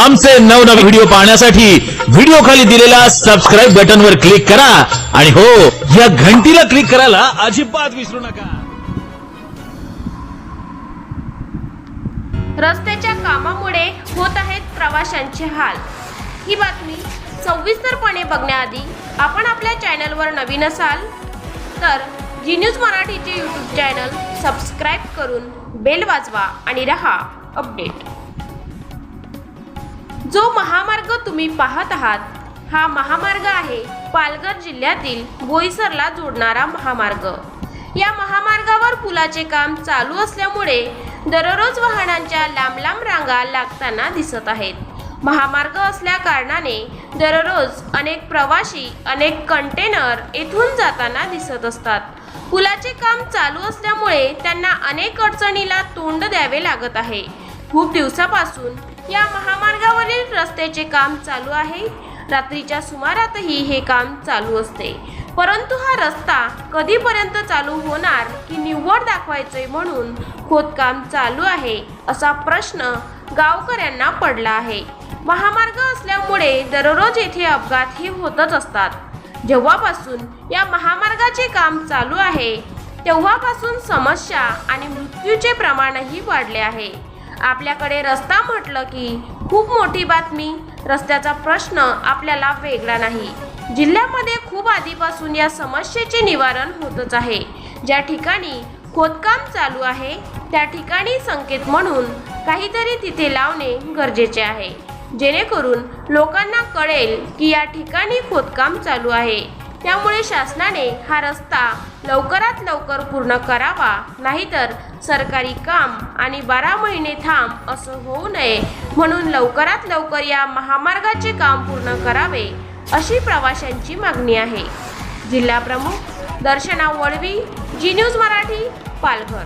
आमचे नवनवे व्हिडिओ पाहण्यासाठी व्हिडिओ खाली दिलेल्या सबस्क्राईब बटन वर क्लिक करा. आणि हो या घंटीला क्लिक करायला अजिबात विसरू नका. रस्त्याच्या कामामुळे होत आहेत प्रवाशांचे हाल. ही बातमी सविस्तरपणे बघण्याआधी आपण आपल्या चॅनलवर नवीन असाल तर जी न्यूज मराठीचे यूट्यूब चॅनल सबस्क्राईब करून बेल वाजवा आणि रहा अपडेट जो महामार्ग तुम्ही पाहत आहात हा महामार्ग आहे पालघर जिल्ह्यातील बोईसरला जोडणारा महामार्ग. या महामार्गावर पुलाचे काम चालू असल्यामुळे दररोज वाहनांच्या लांब लांब रांगा लागताना दिसत आहेत. महामार्ग असल्या कारणाने दररोज अनेक प्रवासी अनेक कंटेनर येथून जाताना दिसत असतात. पुलाचे काम चालू असल्यामुळे त्यांना अनेक अडचणीला तोंड द्यावे लागत आहे. खूप दिवसापासून या महामार्गावरील रस्त्याचे काम चालू आहे. रात्रीच्या सुमारातही हे काम चालू असते. परंतु हा रस्ता कधीपर्यंत चालू होणार की निव्वळ दाखवायचंय म्हणून खोदकाम चालू आहे असा प्रश्न गावकऱ्यांना पडला आहे. महामार्ग असल्यामुळे दररोज येथे अपघात हे होतच असतात. जेव्हापासून या महामार्गाचे काम चालू आहे तेव्हापासून समस्या आणि मृत्यूचे प्रमाणही वाढले आहे. आपल्याकडे रस्ता म्हटलं की खूप मोठी बातमी. रस्त्याचा प्रश्न आपल्याला वेगळा नाही. जिल्ह्यामध्ये खूप आधीपासून या समस्येचे निवारण होतच आहे. ज्या ठिकाणी खोदकाम चालू आहे त्या ठिकाणी संकेत म्हणून काहीतरी तिथे लावणे गरजेचे आहे. जेणेकरून लोकांना कळेल की या ठिकाणी खोदकाम चालू आहे. त्यामुळे शासनाने हा रस्ता लवकरात लवकर पूर्ण करावा. नाहीतर सरकारी काम आणि बारा महिने थांब असं होऊ नये. म्हणून लवकरात लवकर या महामार्गाचे काम पूर्ण करावे अशी प्रवाशांची मागणी आहे. जिल्हा प्रमुख दर्शना वळवी जी न्यूज मराठी पालघर.